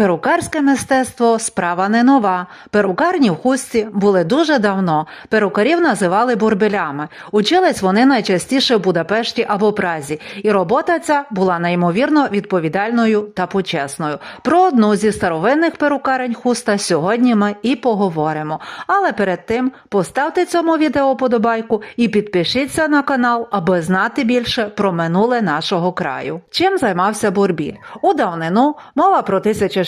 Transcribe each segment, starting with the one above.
Перукарське мистецтво справа не нова. Перукарні в хустці були дуже давно. Перукарів називали бурбелями. Учились вони найчастіше в Будапешті або Празі, і робота ця була неймовірно відповідальною та почесною. Про одну зі старовинних перукарень хуста сьогодні ми і поговоримо. Але перед тим поставте цьому відео подобайку і підпишіться на канал, аби знати більше про минуле нашого краю. Чим займався бурбіль? У давнину мова про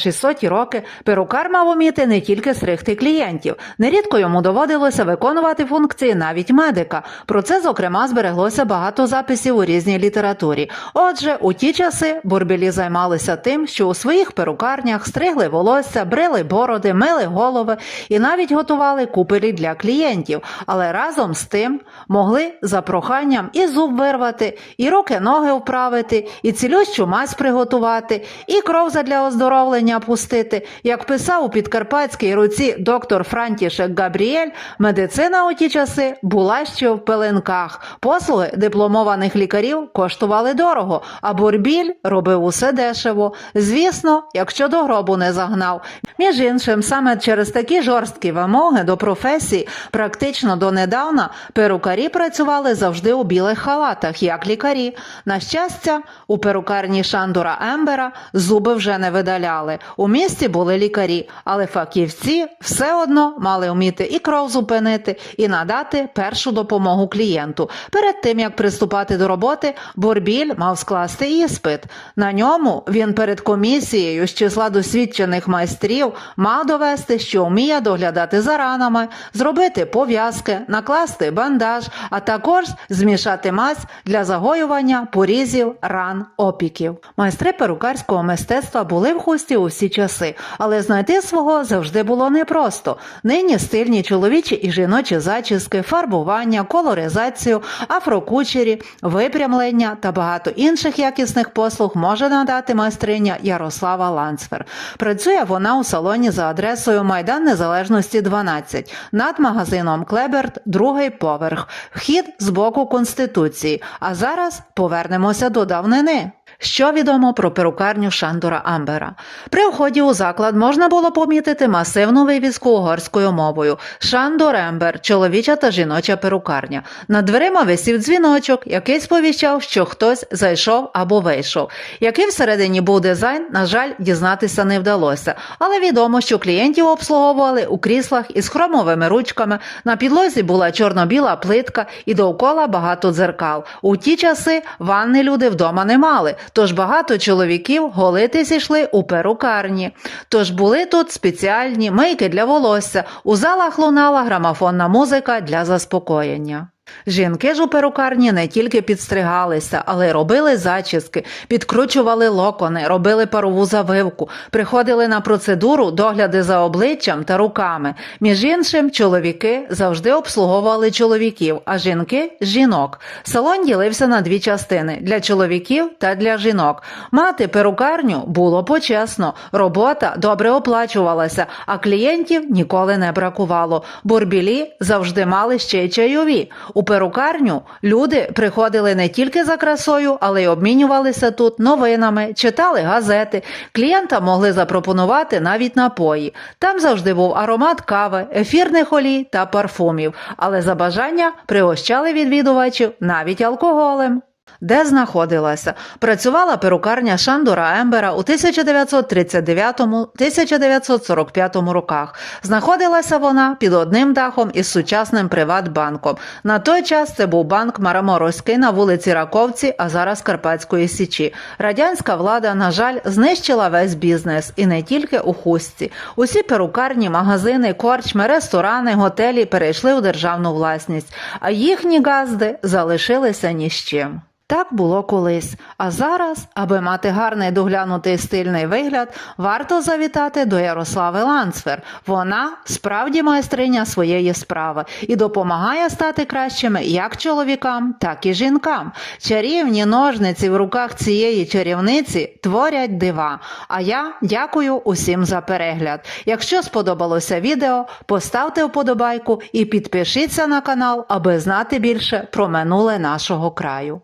1600 роки перукар мав уміти не тільки стригти клієнтів. Нерідко йому доводилося виконувати функції навіть медика. Про це, зокрема, збереглося багато записів у різній літературі. Отже, у ті часи бурбілі займалися тим, що у своїх перукарнях стригли волосся, брили бороди, мили голови і навіть готували купелі для клієнтів. Але разом з тим могли за проханням і зуб вирвати, і руки ноги вправити, і цілющу мазь приготувати, і кров задля оздоровлення пустити. Як писав у підкарпатській руці доктор Франтішек Габріель, медицина у ті часи була ще в пеленках. Послуги дипломованих лікарів коштували дорого, а бурбіль робив усе дешево. Звісно, якщо до гробу не загнав. Між іншим, саме через такі жорсткі вимоги до професії, практично донедавна, перукарі працювали завжди у білих халатах, як лікарі. На щастя, у перукарні Шандора Ембера зуби вже не видаляли. У місті були лікарі, але фахівці все одно мали вміти і кров зупинити, і надати першу допомогу клієнту. Перед тим як приступати до роботи, Борбіль мав скласти іспит. На ньому він перед комісією з числа досвідчених майстрів мав довести, що вміє доглядати за ранами, зробити пов'язки, накласти бандаж, а також змішати мазь для загоювання порізів, ран, опіків. Майстри перукарського мистецтва були в хусті у всі часи, але знайти свого завжди було непросто. Нині стильні чоловічі і жіночі зачіски, фарбування, колоризацію, афрокучері, випрямлення та багато інших якісних послуг може надати майстриня Ярослава Ланцфер. Працює вона у салоні за адресою Майдан Незалежності 12 над магазином Клеберт, другий поверх, вхід з боку Конституції. А зараз повернемося до давнини. Що відомо про перукарню Шандора Амбера? При вході у заклад можна було помітити масивну вивіску угорською мовою Шандор Ембер, чоловіча та жіноча перукарня. Над дверима висів дзвіночок, який сповіщав, що хтось зайшов або вийшов. Який всередині був дизайн, на жаль, дізнатися не вдалося. Але відомо, що клієнтів обслуговували у кріслах із хромовими ручками. На підлозі була чорно-біла плитка і довкола багато дзеркал. У ті часи ванни люди вдома не мали. Тож багато чоловіків голитись йшли у перукарні. Тож були тут спеціальні мийки для волосся. У залах лунала грамофонна музика для заспокоєння. Жінки ж у перукарні не тільки підстригалися, але й робили зачіски, підкручували локони, робили парову завивку, приходили на процедуру догляди за обличчям та руками. Між іншим, чоловіки завжди обслуговували чоловіків, а жінки жінок. Салон ділився на дві частини для чоловіків та для жінок. Мати перукарню було почесно, робота добре оплачувалася, а клієнтів ніколи не бракувало. Бурбілі завжди мали ще й чайові. У перукарню люди приходили не тільки за красою, але й обмінювалися тут новинами, читали газети. Клієнтам могли запропонувати навіть напої. Там завжди був аромат кави, ефірних олій та парфумів, але за бажання пригощали відвідувачів навіть алкоголем. Де знаходилася? Працювала перукарня Шандора Ембера у 1939-1945 роках. Знаходилася вона під одним дахом із сучасним Приватбанком. На той час це був банк Мараморозький на вулиці Раковці, а зараз Карпатської Січі. Радянська влада, на жаль, знищила весь бізнес і не тільки у хустці. Усі перукарні, магазини, корчми, ресторани, готелі перейшли у державну власність, а їхні газди залишилися ні з чим. Так було колись. А зараз, аби мати гарний доглянутий стильний вигляд, варто завітати до Ярослави Ланцфер. Вона справді майстриня своєї справи і допомагає стати кращими як чоловікам, так і жінкам. Чарівні ножниці в руках цієї чарівниці творять дива. А я дякую усім за перегляд. Якщо сподобалося відео, поставте вподобайку і підпишіться на канал, аби знати більше про минуле нашого краю.